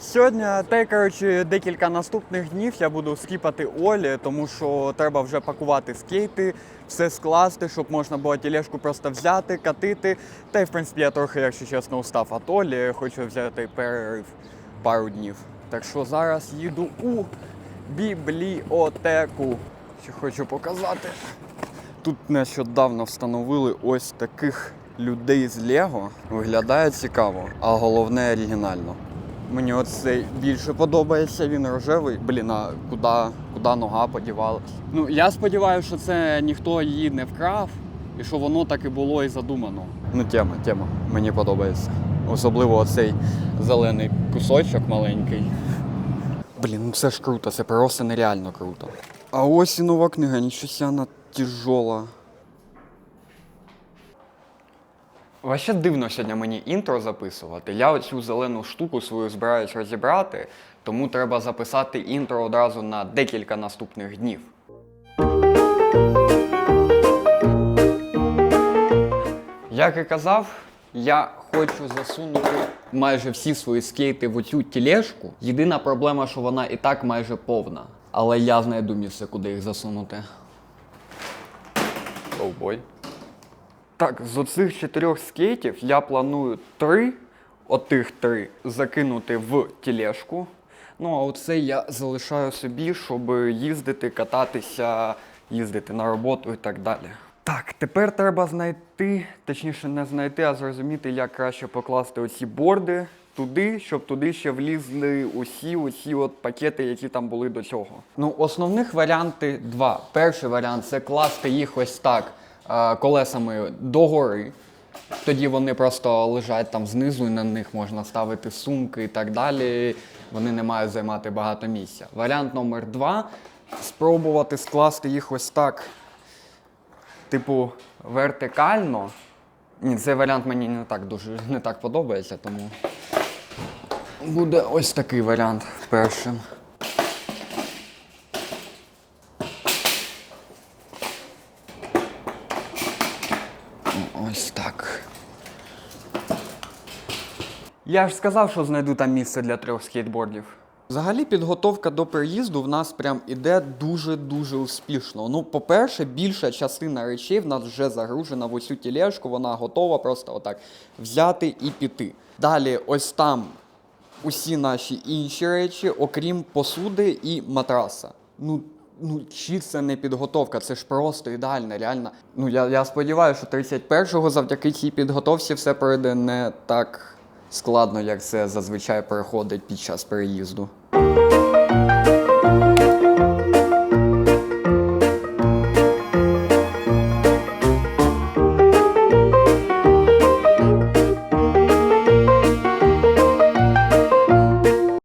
Сьогодні та й коротше декілька наступних днів я буду скіпати Олі, тому що треба вже пакувати скейти, все скласти, щоб можна було тележку просто взяти, катити. Та й в принципі я трохи, якщо чесно, устав від Олі, хочу взяти перерив пару днів. Так що зараз їду у бібліотеку. Що хочу показати. Тут нещодавно встановили ось таких людей з Лего. Виглядає цікаво, а головне оригінально. Мені оцей більше подобається, він рожевий. Блін, а куди, куди нога подівалась? Ну, я сподіваюся, що це ніхто її не вкрав, і що воно так і було і задумано. Ну, тема, тема. Мені подобається. Особливо оцей зелений кусочок маленький. Блін, ну це ж круто, це просто нереально круто. А ось і нова книга, нічого вона тяжола. Вообще дивно сьогодні мені інтро записувати. Я оцю зелену штуку свою збираюсь розібрати, тому треба записати інтро одразу на декілька наступних днів. Як і казав, я хочу засунути майже всі свої скейти в оцю тілешку. Єдина проблема, що вона і так майже повна. Але я знайду місце, куди їх засунути. Оу-бой. Так, з оцих чотирьох скейтів я планую три, отих три, закинути в тілешку. Ну, а оце я залишаю собі, щоб їздити, кататися, їздити на роботу і так далі. Так, тепер треба знайти, точніше, не знайти, а зрозуміти, як краще покласти оці борди туди, щоб туди ще влізли усі оці от пакети, які там були до цього. Ну, основних варіанти два. Перший варіант це класти їх ось так колесами догори. Тоді вони просто лежать там знизу, і на них можна ставити сумки і так далі. Вони не мають займати багато місця. Варіант номер два спробувати скласти їх ось так, типу, вертикально. Ні, цей варіант мені не так дуже не так подобається, тому буде ось такий варіант першим. Ось так. Я ж сказав, що знайду там місце для трьох скейтбордів. Взагалі, підготовка до переїзду в нас прям іде дуже-дуже успішно. Ну, по-перше, більша частина речей в нас вже загружена в оцю тілешку, вона готова просто отак взяти і піти. Далі, ось там усі наші інші речі, окрім посуди і матраса. Ну, ну не підготовка, це ж просто ідеально, реально. Ну я, я сподіваюся, що 31-го завдяки цій підготовці все пройде не так складно, як це зазвичай проходить під час переїзду.